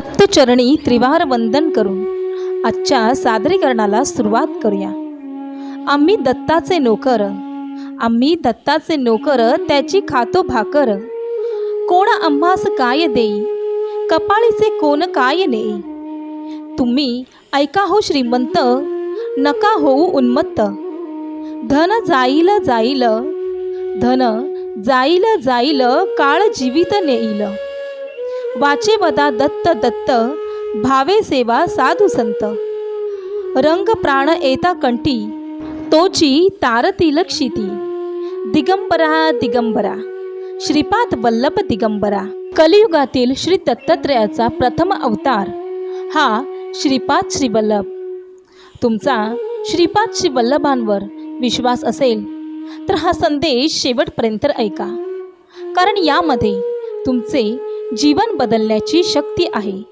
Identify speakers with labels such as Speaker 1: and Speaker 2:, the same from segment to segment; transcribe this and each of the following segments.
Speaker 1: दत्तचरणी त्रिवार वंदन करून आजच्या सादरीकरणाला सुरुवात करूया. आम्ही दत्ताचे नोकर आम्ही दत्ताचे नोकर त्याची खातो भाकर. कोण आम्हास काय देई? कपाळीचे कोण काय नेई? तुम्ही ऐका हो श्रीमंत नका होऊ उन्मत्त. धन जाईल जाईल धन जाईल जाईल काळ जीवित नेईल. वाचे वदा दत्त दत्त भावे सेवा साधू संत. रंग प्राण येता कंठी तोची तारतील क्षिती दिगंबरा दिगंबरा श्रीपाद वल्लभ दिगंबरा. कलियुगातील श्री दत्तात्रयाचा प्रथम अवतार हा श्रीपाद श्रीवल्लभ तुमचा श्रीपाद श्रीवल्लभांवर विश्वास असेल तर हा संदेश शेवटपर्यंत ऐका. कारण यामध्ये तुमचे जीवन बदलण्याची शक्ती आहे.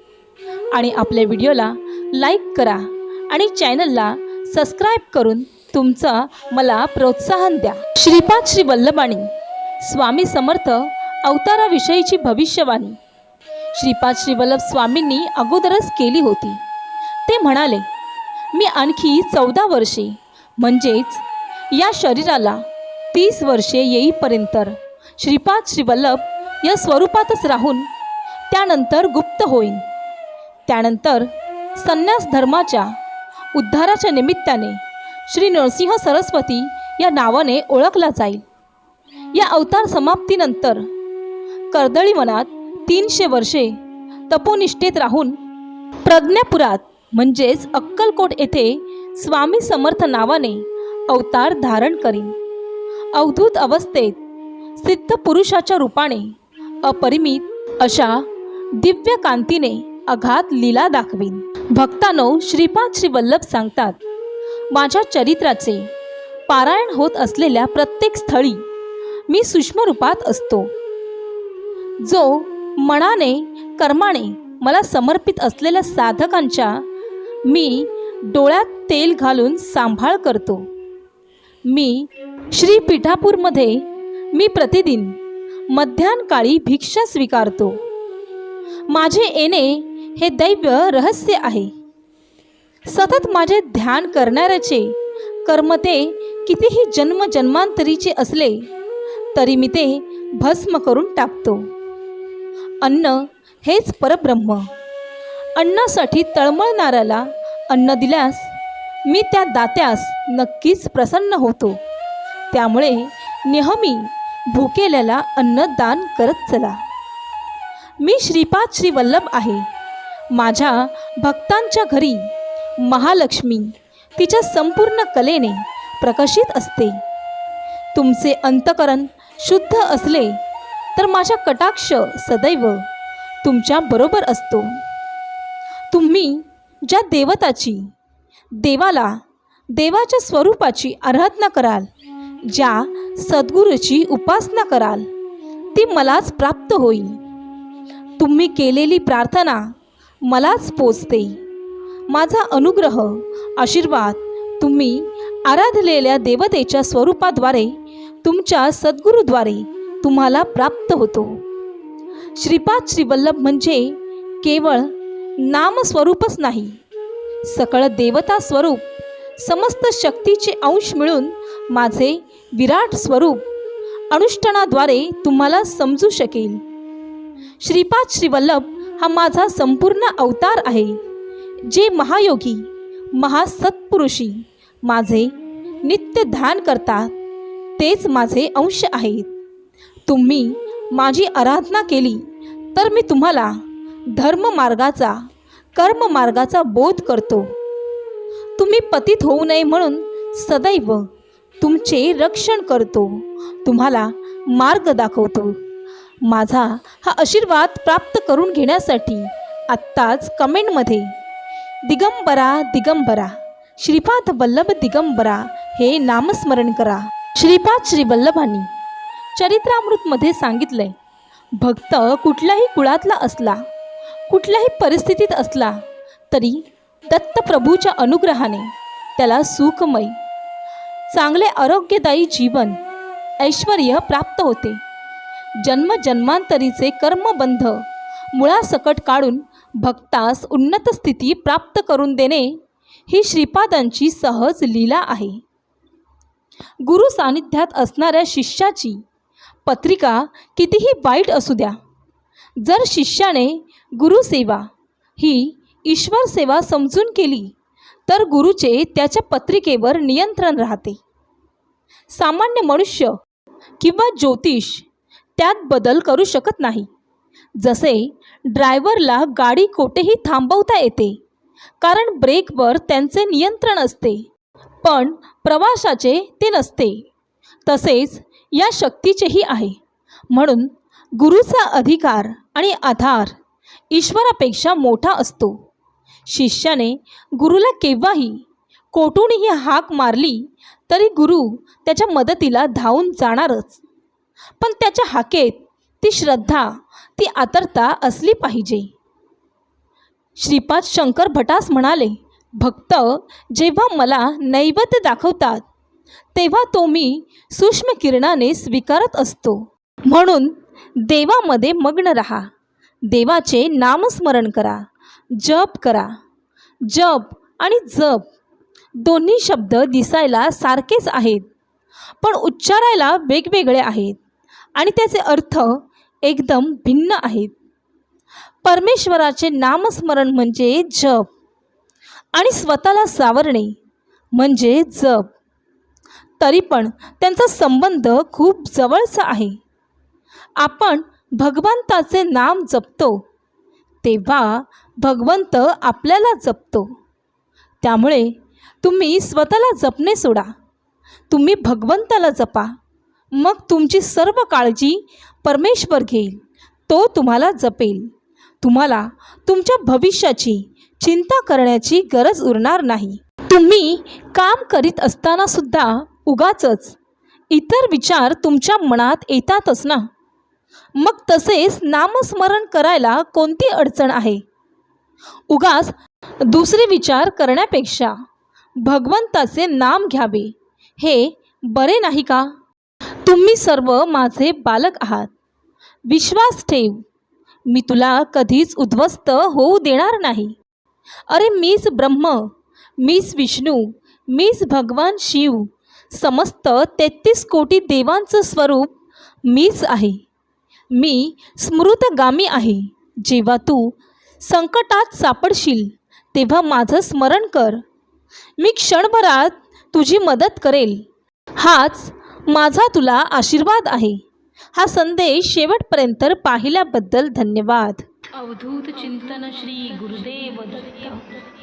Speaker 1: आणि आपल्या व्हिडिओला लाईक करा आणि चॅनलला सबस्क्राईब करून तुमचं मला प्रोत्साहन द्या. श्रीपाद श्री वल्लभाणी स्वामी समर्थ अवताराविषयीची भविष्यवाणी. श्रीपाद श्री वल्लभ स्वामींनी अगोदरच केली होती. ते म्हणाले मी आणखी चौदा वर्षे म्हणजेच या शरीराला तीस वर्षे येईपर्यंत श्रीपाद श्रीवल्लभ या स्वरूपातच राहून त्यानंतर गुप्त होईन. त्यानंतर संन्यास धर्माच्या उद्धाराच्या निमित्ताने श्री नरसिंह सरस्वती या नावाने ओळखला जाईल. या अवतार समाप्तीनंतर कर्दळी वनात तीनशे वर्षे तपोनिष्ठेत राहून प्रज्ञापुरात म्हणजेच अक्कलकोट येथे स्वामी समर्थ नावाने अवतार धारण करीन. अवधूत अवस्थेत सिद्ध पुरुषाच्या रूपाने अपरिमित अशा दिव्य कांतीने अघात लीला दाखवीन. भक्तानो श्रीपाद श्री वल्लभ सांगतात माझ्या चरित्राचे पारायण होत असलेल्या प्रत्येक स्थळी मी सूक्ष्म रूपात असतो. जो मनाने कर्माने मला समर्पित असलेल्या साधकांच्या मी डोळ्यात तेल घालून सांभाळ करतो. मी श्री पिठापूरमध्ये मी प्रतिदिन मध्यान्हकाळी भिक्षा स्वीकारतो. माझे येणे हे दैव्य रहस्य आहे. सतत माझे ध्यान करणाऱ्याचे कर्म ते कितीही जन्म जन्मांतरीचे असले तरी मी ते भस्म करून टाकतो. अन्न हेच परब्रह्म. अन्नासाठी तळमळणाऱ्याला अन्न दिल्यास मी त्या दात्यास नक्कीच प्रसन्न होतो. त्यामुळे नेहमी भुकेल्याला अन्नदान करत चला. मी श्रीपाद श्री वल्लभ आहे. माझ्या भक्तांच्या घरी महालक्ष्मी तिच्या संपूर्ण कलेने प्रकाशित असते. तुमचे अंतकरण शुद्ध असले तर माझा कटाक्ष सदैव तुमच्या बरोबर असतो. तुम्ही ज्या देवताची देवाला देवाच्या स्वरूपाची आराधना कराल ज्या सद्गुरूची उपासना कराल ती मलाच प्राप्त होईल. तुम्ही केलेली प्रार्थना मलाच पोचते. माझा अनुग्रह आशीर्वाद तुम्ही आराधलेल्या देवतेच्या स्वरूपाद्वारे तुमच्या सद्गुरूद्वारे तुम्हाला प्राप्त होतो. श्रीपाद श्रीवल्लभ म्हणजे केवळ नामस्वरूपच नाही सकळ देवता स्वरूप समस्त शक्तीचे अंश मिळून माझे विराट स्वरूप अनुष्ठानाद्वारे तुम्हाला समजू शकेल. श्रीपाद श्रीवल्लभ हा माझा संपूर्ण अवतार आहे. जे महायोगी महासत्पुरुषी माझे नित्य ध्यान करतात तेच माझे अंश आहेत. तुम्ही माझी आराधना केली तर मी तुम्हाला धर्ममार्गाचा कर्ममार्गाचा बोध करतो. तुम्ही पतित होऊ नये म्हणून सदैव तुमचे रक्षण करतो. तुम्हाला मार्ग दाखवतो. माझा हा आशीर्वाद प्राप्त करून घेण्यासाठी आत्ताच कमेंटमध्ये दिगंबरा दिगंबरा श्रीपाद वल्लभ दिगंबरा हे नामस्मरण करा. श्रीपाद श्री वल्लभांनी चरित्रामृतमध्ये सांगितलंय भक्त कुठल्याही कुळातला असला कुठल्याही परिस्थितीत असला तरी दत्तप्रभूच्या अनुग्रहाने त्याला सुखमय चांगले आरोग्यदायी जीवन ऐश्वर प्राप्त होते. जन्मजन्मांतरीचे कर्मबंध मुळासकट काढून भक्तास उन्नत स्थिती प्राप्त करून देणे ही श्रीपादांची सहज लीला आहे. गुरु सानिध्यात असणाऱ्या शिष्याची पत्रिका कितीही वाईट असू द्या जर शिष्याने गुरुसेवा ही ईश्वर सेवा समजून केली तर गुरुचे त्याच्या पत्रिकेवर नियंत्रण राहते. सामान्य मनुष्य किंवा ज्योतिष त्यात बदल करू शकत नाही. जसे ड्रायव्हरला गाडी कोठेही थांबवता येते कारण ब्रेकवर त्यांचे नियंत्रण असते पण प्रवाशाचे ते नसते. तसेच या शक्तीचेही आहे. म्हणून गुरुचा अधिकार आणि आधार ईश्वरापेक्षा मोठा असतो. शिष्याने गुरुला केव्हाही कोठूनही हाक मारली तरी गुरु त्याच्या मदतीला धावून जाणारच. पण त्याच्या हाकेत ती श्रद्धा ती आतरता असली पाहिजे. श्रीपाद शंकर भटास म्हणाले भक्त जेव्हा मला नैवेद्य दाखवतात तेव्हा तो मी सूक्ष्म किरणाने स्वीकारत असतो. म्हणून देवामध्ये मग्न रहा. देवाचे नामस्मरण करा. जप करा. जप आणि जप दोन्ही शब्द दिसायला सारखेच आहेत पण उच्चारायला वेगवेगळे आहेत आणि त्याचे अर्थ एकदम भिन्न आहेत. परमेश्वराचे नामस्मरण म्हणजे जप आणि स्वतःला सावरणे म्हणजे जप. तरी पण त्यांचा संबंध खूप जवळचा आहे. आपण भगवंताचे नाम जपतो तेव्हा भगवंत आपल्याला जपतो. त्यामुळे तुम्ही स्वतःला जपणे सोडा. तुम्ही भगवंताला जपा. मग तुमची सर्व काळजी परमेश्वर घेईल. तो तुम्हाला जपेल. तुम्हाला तुमच्या भविष्याची चिंता करण्याची गरज उरणार नाही. तुम्ही काम करीत असताना सुद्धा उगाचच इतर विचार तुमच्या मनात येतातच ना? मग तसेच नामस्मरण करायला कोणती अडचण आहे? उगाच दुसरे विचार करण्यापेक्षा भगवंताचे नाम घ्यावे. हे बरे नाही का? तुम्ही सर्व माझे बालक आहात. विश्वास ठेव. मी तुला कधीच उद्ध्वस्त होऊ देणार नाही. अरे मीच ब्रह्म मीच विष्णू मीच भगवान शिव समस्त तेहतीस कोटी देवांचं स्वरूप मीच आहे. मी स्मृतगामी आहे. जेव्हा तू संकटात सापडशील तेव्हा माझं स्मरण कर. मी क्षणभरात तुझी मदत करेल. हाच माझा तुला आशीर्वाद आहे. हा संदेश शेवटपर्यंत पाहिल्याबद्दल धन्यवाद.
Speaker 2: अवधूत चिंतन श्री गुरुदेव दत्त.